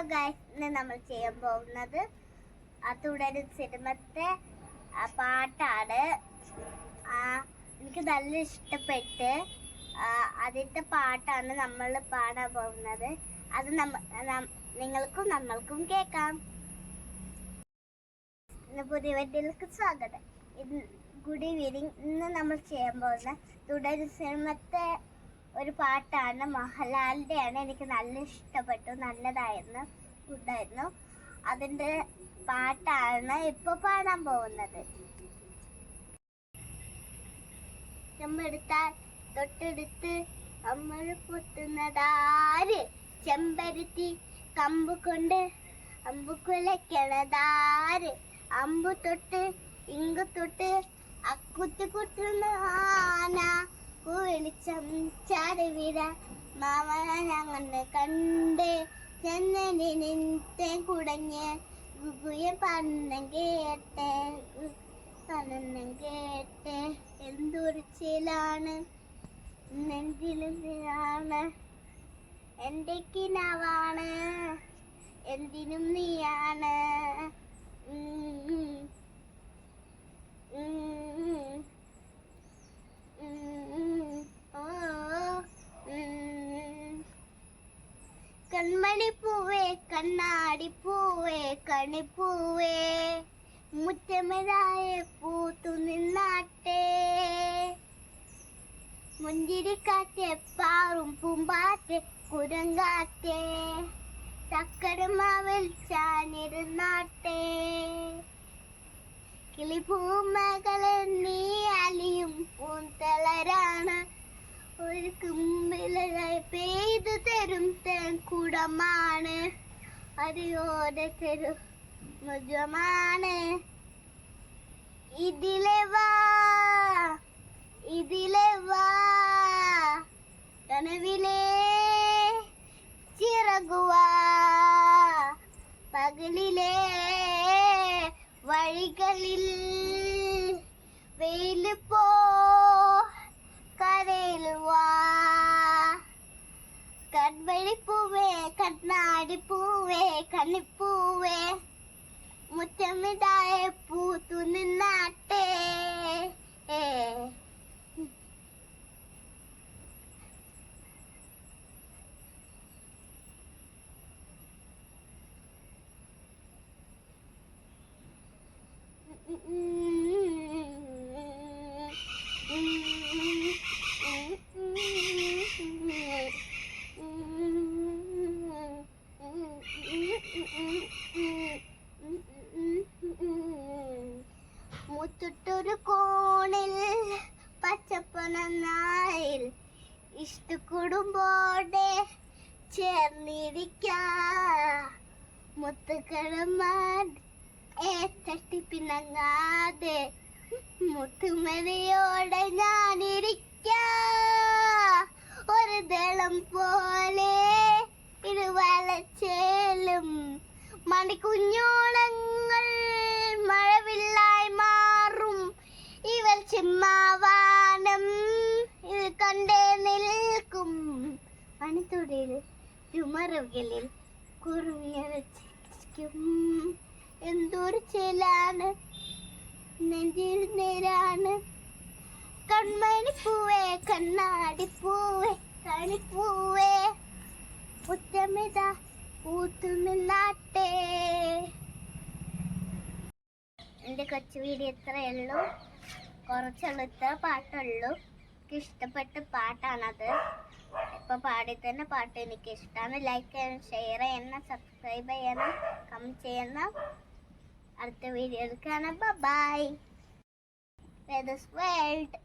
Hello ഇന്ന് നമ്മൾ ചെയ്യാൻ പോകുന്നത്. ആ സിനിമത്തെ പാട്ടാണ്. എനിക്ക് നല്ല ഇഷ്ടപ്പെട്ട് അതിന്റെ പാട്ടാണ് നമ്മൾ പാടാൻ പോകുന്നത്. അത് നിങ്ങൾക്കും നമ്മൾക്കും കേൾക്കാം. പുതിയ വീട്ടിലേക്ക് സ്വാഗതം. ഗുഡ് ഈവനിങ് ഇന്ന് നമ്മൾ ചെയ്യാൻ പോകുന്ന തുടരും സിനിമത്തെ ഒരു പാട്ടാണ്. മോഹൻലാലിന്റെ ആണ് എനിക്ക് നല്ല ഇഷ്ടപ്പെട്ടു. നല്ലതായിരുന്നു. ഗുഡായിരുന്നു അതിന്റെ പാട്ടാണ് ഇപ്പോൾ പാടാൻ പോകുന്നത്. ചെമ്പെടുത്താൽ തൊട്ടെടുത്ത് അമ്മ പൊത്തുന്നതാര് ചെമ്പരുത്തി കമ്പ് കൊണ്ട് അമ്പു കുലയ്ക്കണതാര് അമ്പു തൊട്ട് ഇങ്കു തൊട്ട് അക്കുത്തി കുത്തുന്ന ആന. വെളിച്ചം പറഞ്ഞ കേട്ടെ കേട്ടെ. എന്തൊരിച്ചിലാണ് നെഞ്ചിലും നീയാണ് എന്റെ കിനാവാണ് എന്തിനും നീയാണ്. കൺമണി പൂവേ കണ്ണാടി പൂവേ കണിപ്പൂവേ മുറ്റമരായ പൂത്തു നിന്നാട്ടെ മുന്തിരിക്കാറ്റെ പാറും പൂമ്പാറ്റെ കുരങ്കാറ്റെ ചക്കരമാവിൽ ചാനിരുന്നാട്ടെ കിളിപൂമകളെ നീ അലിയും പൂന്തളരാണ് ഒരു കുമ്പിലായി പെയ്തു തരും തേൻകുടമാണ് അറിയോടെ തരും മുജമാണ് ഇതിലെ വാ ഇതിലെ വാ. ചിറകുവാ പകലിലെ വഴികളിൽ. വെയിൽ പോ കണ്ണാടിപ്പൂവേ കണ്ണിപ്പൂവേ മുറ്റമിതായ പൂത്തു നിന്നാട്ടെ ഏ. മുത്തിട്ടൊരു കോണിൽ പച്ചപ്പനായിൽ ഇഷ്ടക്കുടുംബോടെ ചേർന്നിരിക്ക. മുത്തുകളമാൻ ഏ തട്ടിപ്പിണങ്ങാതെ ഞാനിരിക്ക. ഒരു ദളം പോലെ ഇരുവലച്ചേലും മണിക്കുഞ്ഞോളങ്ങൾ മഴവില്ലായി മാറും. ഇവർ ചിമ്മാവാനം ഇത് കണ്ടേ നിൽക്കും. മണിത്തുടിയിൽ ചുമറുകളിൽ കുറുങ്ങിറച്ചിരിക്കും എന്തൊരു ചേലാണ് നെഞ്ചിൽ നേരാണ്. കൺമണി പൂവേ കണ്ണാടി പൂവേ കണിപ്പൂവേ. ഉത്തമിത പൂത്തുനിന്നാട്ടെ എന്റെ കൊച്ചു വീഡിയോ ഇത്രയേ ഉള്ളൂ. കുറച്ചുള്ളൂ ഇത്ര പാട്ടുള്ളൂ. എനിക്ക് ഇഷ്ടപ്പെട്ട പാട്ടാണത്. ഇപ്പൊ പാടി തന്നെ പാട്ട് എനിക്ക് ഇഷ്ടമാണ് ലൈക്ക് ചെയ്യണം ഷെയർ ചെയ്യണം സബ്സ്ക്രൈബ് ചെയ്യണം കമന്റ് ചെയ്യണം. അടുത്ത വീഡിയോയിൽ കാണാം. By world